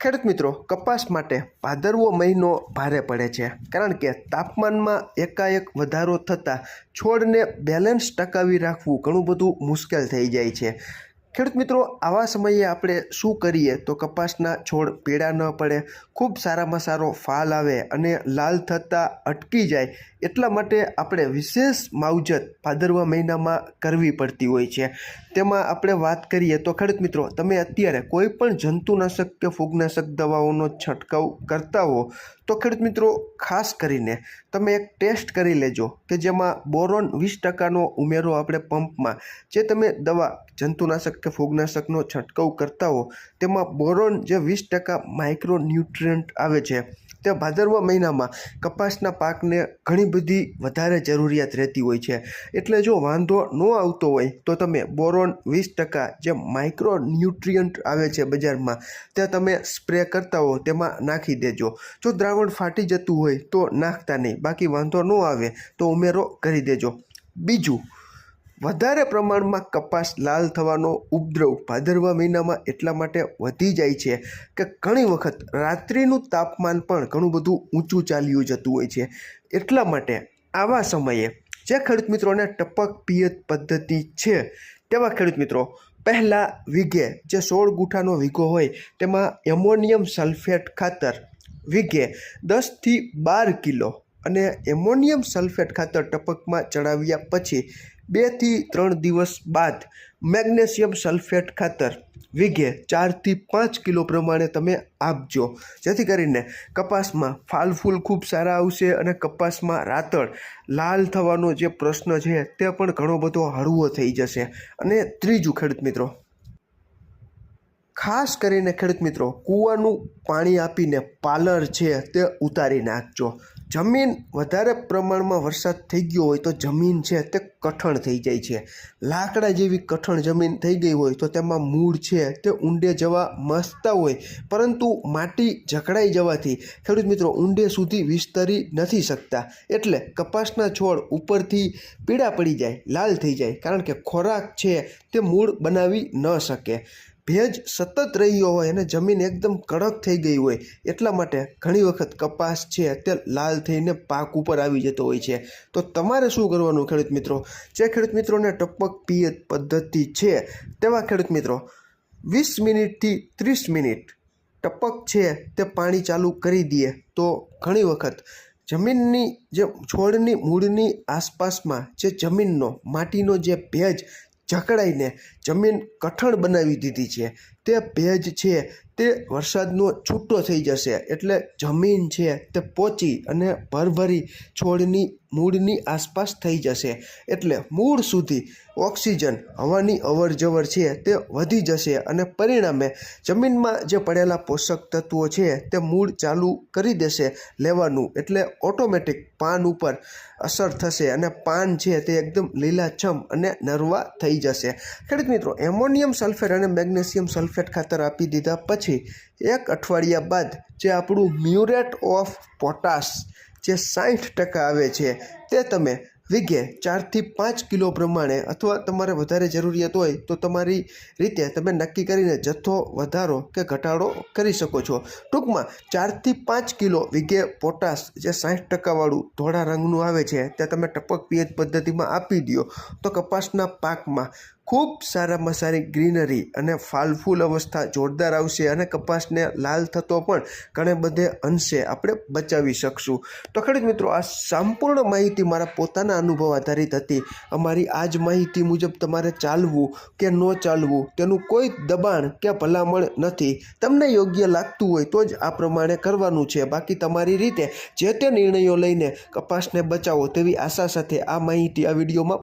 ખેડૂત મિત્રો, કપાસ માટે ભાદરવો મહિનો ભારે પડે છે. કારણ કે તાપમાનમાં એકાએક વધારો થતાં છોડને બેલેન્સ ટકાવી રાખવું ઘણું બધું મુશ્કેલ થઈ જાય છે. ખેડૂત મિત્રો, આવા સમયે આપણે શું કરીએ તો કપાસના છોડ પીળા ન પડે, ખૂબ સારામાં સારો ફાલ આવે અને લાલ થતાં અટકી જાય, એટલા માટે આપણે વિશેષ માવજત ભાદરવા મહિનામાં કરવી પડતી હોય છે. તેમાં આપણે વાત કરીએ તો ખેડૂત મિત્રો, તમે અત્યારે કોઈ પણ જંતુનાશક કે ફૂગનાશક દવાઓનો છંટકાવ કરતા હો, તો ખેડૂત મિત્રો, ખાસ કરીને તમે એક ટેસ્ટ કરી લેજો કે જેમાં બોરોન વીસ ટકાનો ઉમેરો આપણે પંપમાં, જે તમે દવા જંતુનાશક કે ફૂગનાશકનો છંટકાવ કરતા હો તેમાં બોરોન જે વીસ ટકા માઇક્રોન્યુટ્રિયન્ટ આવે છે, તે ભાદરવા મહિનામાં કપાસના પાકને ઘણી બધી વધારે જરૂરિયાત રહેતી હોય છે. એટલે જો વાંધો ન આવતો હોય, તો તમે બોરોન વીસ ટકા જે માઇક્રો ન્યુટ્રિયન્ટ આવે છે બજારમાં, તે તમે સ્પ્રે કરતા હો, તેમાં નાખી દેજો. જો દ્રાવણ ફાટી જતું હોય, તો નાખતા નહીં. બાકી વાંધો ન આવે, તો ઉમેરો કરી દેજો. બીજું વધારે પ્રમાણમાં કપાસ લાલ થવાનો ઉપદ્રવ ભાદરવા મહિનામાં એટલા માટે વધી જાય છે કે ઘણી વખત રાત્રિનું તાપમાન પણ ઘણું બધું ઊંચું ચાલ્યું જતું હોય છે. એટલા માટે આવા સમયે જે ખેડૂત મિત્રોને ટપક પિયત પદ્ધતિ છે તેવા ખેડૂત મિત્રો, પહેલાં વીઘે જે સોળ ગુઠાનો વીઘો હોય તેમાં એમોનિયમ સલ્ફેટ ખાતર વીઘે દસથી બાર કિલો અને એમોનિયમ સલ્ફેટ ખાતર ટપકમાં ચડાવ્યા પછી બેથી ત્રણ દિવસ બાદ મેગ્નેશિયમ સલ્ફેટ ખાતર વીઘે ચારથી પાંચ કિલો પ્રમાણે તમે આપજો. જેથી કરીને કપાસમાં ફાલ ફૂલ ખૂબ સારા આવશે અને કપાસમાં રાતળ લાલ થવાનો જે પ્રશ્ન છે તે પણ ઘણો બધો હળવો થઈ જશે. અને ત્રીજું ખેડૂત મિત્રો ખાસ કરીને ખેડૂત મિત્રો, કૂવાનું પાણી આપીને પાલર છે તે ઉતારી નાખજો. જમીન વધારે પ્રમાણમાં વરસાદ થઈ ગયો હોય તો જમીન છે તે કઠણ થઈ જાય છે. લાકડા જેવી કઠણ જમીન થઈ ગઈ હોય તો તેમાં મૂળ છે તે ઊંડે જવા મસ્તા હોય, પરંતુ માટી જકડાઈ જવાથી ખેડૂત મિત્રો ઊંડે સુધી વિસ્તરી નથી શકતા. એટલે કપાસના છોડ ઉપરથી પીળા પડી જાય, લાલ થઈ જાય, કારણ કે ખોરાક છે તે મૂળ બનાવી ન શકે. ભેજ સતત રહ્યો હોય અને જમીન એકદમ કડક થઈ ગઈ હોય, એટલા માટે ઘણી વખત કપાસ છે તે લાલ થઈને પાક ઉપર આવી જતો હોય છે. તો તમારે શું કરવાનું ખેડૂત મિત્રો? જે ખેડૂત મિત્રોને ટપક પિયત પદ્ધતિ છે, તેવા ખેડૂત મિત્રો, વીસ મિનિટથી ત્રીસ મિનિટ ટપક છે તે પાણી ચાલુ કરી દઈએ તો ઘણી વખત જમીનની જે છોડની મૂળની આસપાસમાં જે જમીનનો, માટીનો જે ભેજ જકડાઈને જમીન કઠણ બનાવી દીધી છે. તે ભેજ છે, તે વરસાદનો છૂટો થઈ જશે. એટલે જમીન છે તે પોચી અને ભરભરી છોડની મૂળની આસપાસ થઈ જશે. એટલે મૂળ સુધી ઓક્સિજન હવાની અવરજવર છે તે વધી જશે અને પરિણામે જમીનમાં જે પડેલા પોષક તત્વો છે તે મૂળ ચાલુ કરી દેશે લેવાનું. એટલે ઓટોમેટિક પાન ઉપર અસર થશે અને પાન છે તે એકદમ લીલાછમ અને નરવા થઈ જશે. ખેડૂત મિત્રો, એમોનિયમ સલ્ફેટ અને મેગ્નેશિયમ સલ્ફેટ ખાતર આપી દીધા પછી એક અઠવાડિયા બાદ જે આપણું મ્યુરેટ ઓફ પોટાશ જે સાઠ ટકા આવે છે, તે તમે વીઘે ચારથી પાંચ કિલો પ્રમાણે અથવા તમારે વધારે જરૂરિયાત હોય તો તમારી રીતે તમે નક્કી કરીને જથ્થો, વધારો કે ઘટાડો કરી શકો છો. ટૂંકમાં ચારથી પાંચ કિલો વીઘે પોટાશ જે સાઠ ટકાવાળું ધોળા રંગનું આવે છે, તે તમે ટપક પિયત પદ્ધતિમાં આપી દો તો કપાસના પાકમાં ખૂબ સારામાં સારી ગ્રીનરી અને ફાલફૂલ અવસ્થા જોરદાર આવશે અને કપાસને લાલ થતો પણ ઘણે બધે અંશે આપણે બચાવી શકશું. તો ખેડૂત મિત્રો, આ સંપૂર્ણ માહિતી મારા પોતાના અનુભવ આધારિત હતી. અમારી આ જ માહિતી મુજબ તમારે ચાલવું કે ન ચાલવું, તેનું કોઈ દબાણ કે ભલામણ નથી. તમને યોગ્ય લાગતું હોય તો જ આ પ્રમાણે કરવાનું છે. બાકી તમારી રીતે જે તે નિર્ણયો લઈને કપાસને બચાવો તેવી આશા સાથે આ માહિતી આ વિડીયોમાં